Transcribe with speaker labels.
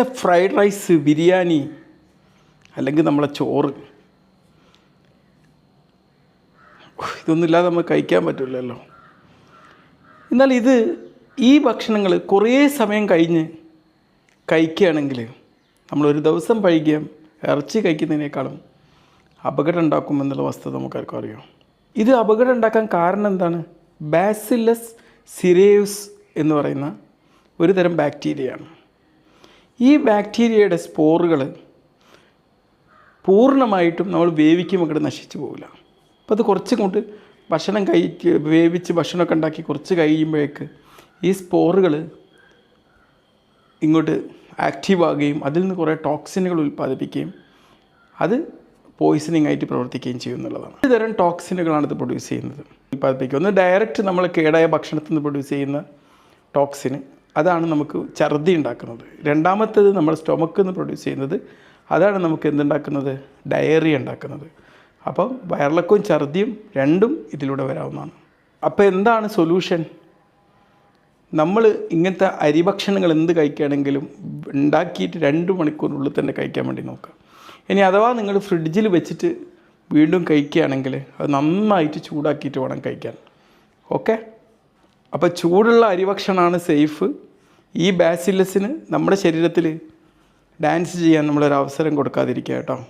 Speaker 1: നല്ല fried rice biryani അല്ലെങ്കിൽ നമ്മളെ ചോറ്. ഇതൊന്നുമില്ലാതെ നമുക്ക് കഴിക്കാൻ പറ്റില്ലല്ലോ. എന്നാൽ ഇത് ഈ ഭക്ഷണങ്ങൾ കുറേ സമയം കഴിഞ്ഞ് കഴിക്കുകയാണെങ്കിൽ നമ്മളൊരു ദിവസം പഴകിയ ഇറച്ചി കഴിക്കുന്നതിനേക്കാളും അപകടം ഉണ്ടാക്കുമെന്നുള്ള വസ്തുത നമുക്കാർക്കും അറിയാം. ഇത് അപകടം ഉണ്ടാക്കാൻ കാരണം എന്താണ്? ബാസിലസ് സിരേവ്സ് എന്ന് പറയുന്ന ഒരു തരം ബാക്ടീരിയയാണ് ഈ ബാക്ടീരിയയുടെ സ്പോറുകൾ പൂർണമായിട്ടും നമ്മൾ വേവിക്കുമ്പോൾ ഇങ്ങോട്ട് നശിച്ചു പോകില്ല അപ്പോൾ അത് കുറച്ച് കൊണ്ട് ഭക്ഷണം കഴിക്ക് വേവിച്ച് ഭക്ഷണമൊക്കെ ഉണ്ടാക്കി കുറച്ച് കഴിയുമ്പോഴേക്ക് ഈ സ്പോറുകൾ ഇങ്ങോട്ട് ആക്റ്റീവ് ആകുകയും അതിൽ നിന്ന് കുറേ ടോക്സിനുകൾ ഉൽപ്പാദിപ്പിക്കുകയും അത് പോയിസണിങ് ആയിട്ട് പ്രവർത്തിക്കുകയും ചെയ്യും എന്നുള്ളതാണ്. തരം ടോക്സിനുകളാണ് ഇത് പ്രൊഡ്യൂസ് ചെയ്യുന്നത്. ഉൽപ്പാദിപ്പിക്കുക. ഒന്ന് ഡയറക്റ്റ് നമ്മൾ കേടായ ഭക്ഷണത്തിൽ നിന്ന് പ്രൊഡ്യൂസ് ചെയ്യുന്ന ടോക്സിന് അതാണ് നമുക്ക് ഛർദി ഉണ്ടാക്കുന്നത്. രണ്ടാമത്തേത് നമ്മൾ സ്റ്റൊമക്കിൽ നിന്ന് പ്രൊഡ്യൂസ് ചെയ്യുന്നത് അതാണ് നമുക്ക് എന്തുണ്ടാക്കുന്നത്? ഡയറി ഉണ്ടാക്കുന്നത്. അപ്പം വയറിളക്കവും ഛർദിയും രണ്ടും ഇതിലൂടെ വരാവുന്നതാണ്. അപ്പോൾ എന്താണ് സൊല്യൂഷൻ നമ്മൾ ഇങ്ങനത്തെ അരിഭക്ഷണങ്ങൾ എന്ത് കഴിക്കുകയാണെങ്കിലും ഉണ്ടാക്കിയിട്ട് രണ്ട് മണിക്കൂറിനുള്ളിൽ തന്നെ കഴിക്കാൻ വേണ്ടി നോക്കുക. ഇനി അഥവാ നിങ്ങൾ ഫ്രിഡ്ജിൽ വെച്ചിട്ട് വീണ്ടും കഴിക്കുകയാണെങ്കിൽ അത് നന്നായിട്ട് ചൂടാക്കിയിട്ട് വേണം കഴിക്കാൻ. ഓക്കെ അപ്പോൾ ചൂടുള്ള അരിഭക്ഷണമാണ് സേഫ്. ഈ ബാസിലസിന് നമ്മുടെ ശരീരത്തിൽ ഡാൻസ് ചെയ്യാൻ നമ്മളൊരു അവസരം കൊടുക്കാതിരിക്കുക കേട്ടോ.